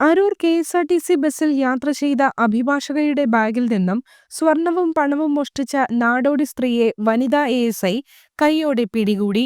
Aroor K S R T C ബസ്സിൽ യാത്ര ചെയ്ത അഭിഭാഷകയുടെ ബാഗിൽ നിന്നും സ്വർണവും പണവും മോഷ്ടിച്ച നാടോടി സ്ത്രീയെ വനിതാ എ എസ് ഐ കൈയോടെ പിടികൂടി.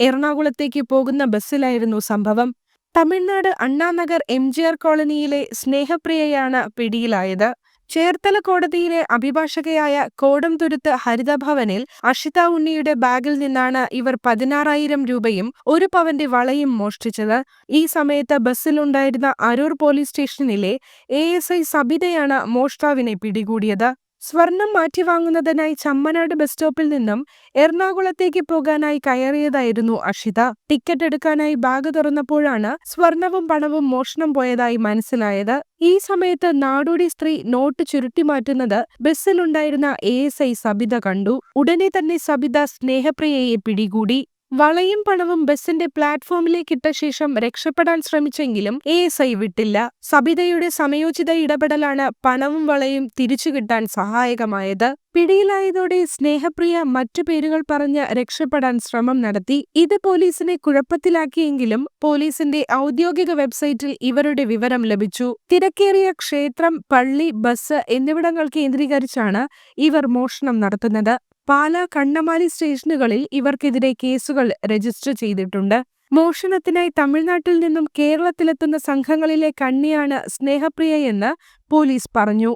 എറണാകുളത്തേക്ക് പോകുന്ന ബസ്സിലായിരുന്നു സംഭവം. Tamil Nadu Anna Nagar M G R കോളനിയിലെ സ്നേഹപ്രിയയാണ് പിടിയിലായത്. ചേർത്തല കോടതിയിലെ അഭിഭാഷകയായ കോടംതുരുത്ത് ഹരിതഭവനിൽ അഷിത ഉണ്ണിയുടെ ബാഗിൽ നിന്നാണ് ഇവർ പതിനാറായിരം രൂപയും ഒരു പവന്റെ വളയും മോഷ്ടിച്ചത്. ഈ സമയത്ത് ബസ്സിലുണ്ടായിരുന്ന അരൂർ പോലീസ് സ്റ്റേഷനിലെ എ എസ് ഐ സബിതയാണ് മോഷ്ടാവിനെ പിടികൂടിയത്. സ്വർണം മാറ്റിവാങ്ങുന്നതിനായി ചമ്മനാട് ബസ് സ്റ്റോപ്പിൽ നിന്നും എറണാകുളത്തേക്ക് പോകാനായി കയറിയതായിരുന്നു അഷിത. ടിക്കറ്റ് എടുക്കാനായി ബാഗ് തുറന്നപ്പോഴാണ് സ്വർണവും പണവും മോഷണം പോയതായി മനസ്സിലായത്. ഈ സമയത്ത് നാടോടി സ്ത്രീ നോട്ട് ചുരുട്ടി മാറ്റുന്നത് ബസ്സിലുണ്ടായിരുന്ന എ എസ് ഐ സബിത കണ്ടു. ഉടനെ തന്നെ സബിത സ്നേഹപ്രിയയെ പിടികൂടി. വളയും പണവും ബസിന്റെ പ്ലാറ്റ്ഫോമിലേക്ക് ഇട്ട ശേഷം രക്ഷപ്പെടാൻ ശ്രമിച്ചെങ്കിലും എ എസ് ഐ വിട്ടില്ല. സബിതയുടെ സമയോചിത ഇടപെടലാണ് പണവും വളയും തിരിച്ചു കിട്ടാൻ സഹായകമായത്. പിടിയിലായതോടെ സ്നേഹപ്രിയ മറ്റു പേരുകൾ പറഞ്ഞ് രക്ഷപ്പെടാൻ ശ്രമം നടത്തി. ഇത് പോലീസിനെ കുഴപ്പത്തിലാക്കിയെങ്കിലും പോലീസിന്റെ ഔദ്യോഗിക വെബ്സൈറ്റിൽ ഇവരുടെ വിവരം ലഭിച്ചു. തിരക്കേറിയ ക്ഷേത്രം പള്ളി ബസ് എന്നിവിടങ്ങൾ കേന്ദ്രീകരിച്ചാണ് ഇവർ മോഷണം നടത്തുന്നത്. പാല കണ്ണമാലി സ്റ്റേഷനുകളിൽ ഇവർക്കെതിരെ കേസുകൾ രജിസ്റ്റർ ചെയ്തിട്ടുണ്ട്. മോഷണത്തിനായി തമിഴ്നാട്ടിൽ നിന്നും കേരളത്തിലെത്തുന്ന സംഘങ്ങളിലെ കണ്ണിയാണ് സ്നേഹപ്രിയയെന്ന് പോലീസ് പറഞ്ഞു.